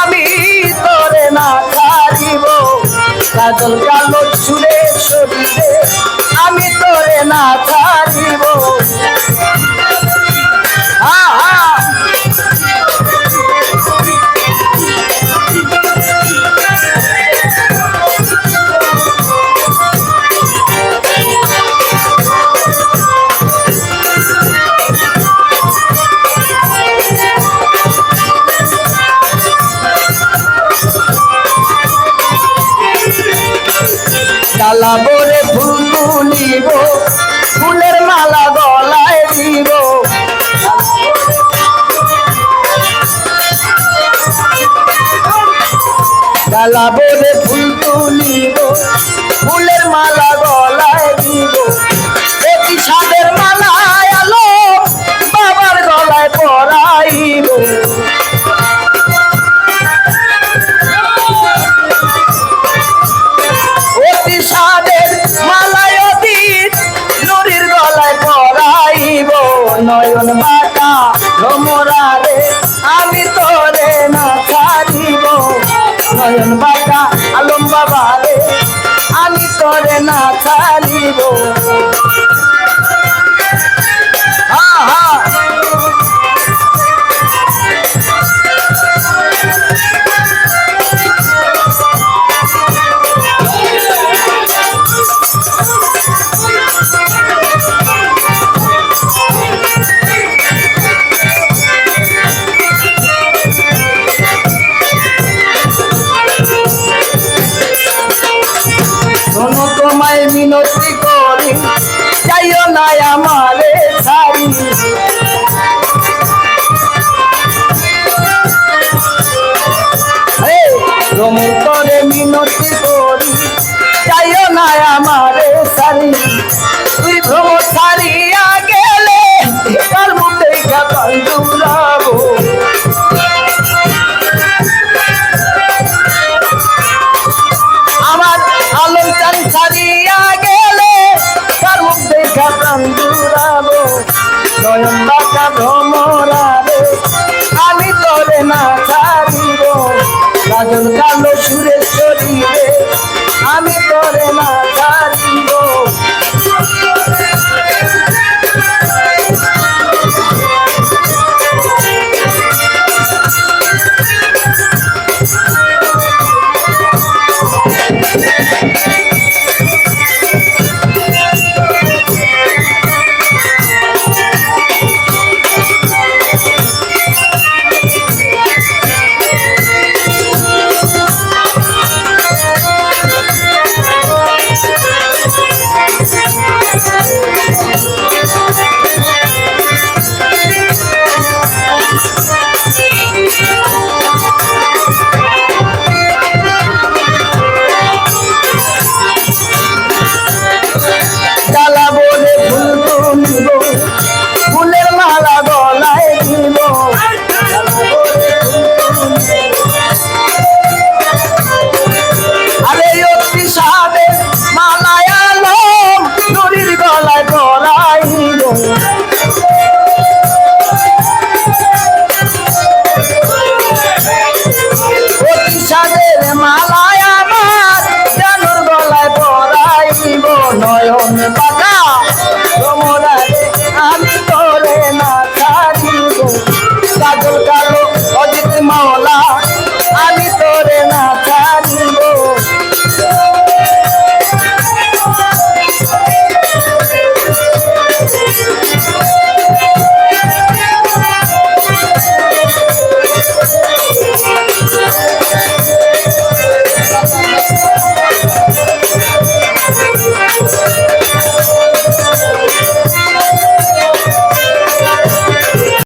আমি তোরে না ছাড়িব। কাজল কালো ছুড়ে শরীরে আমি তোরে না ডালা বলে ফুল তুলিব ফুলের মালা গলায় দিব। ডালা বলে ফুল তুলিব ভ্রমরা রে আমি তোরে না ছাড়িব। নয়ন আলম বাবা রে আমি তোরে না ছাড়িব। শোনো তোমায় মিনতি করি। যাইও না আমারে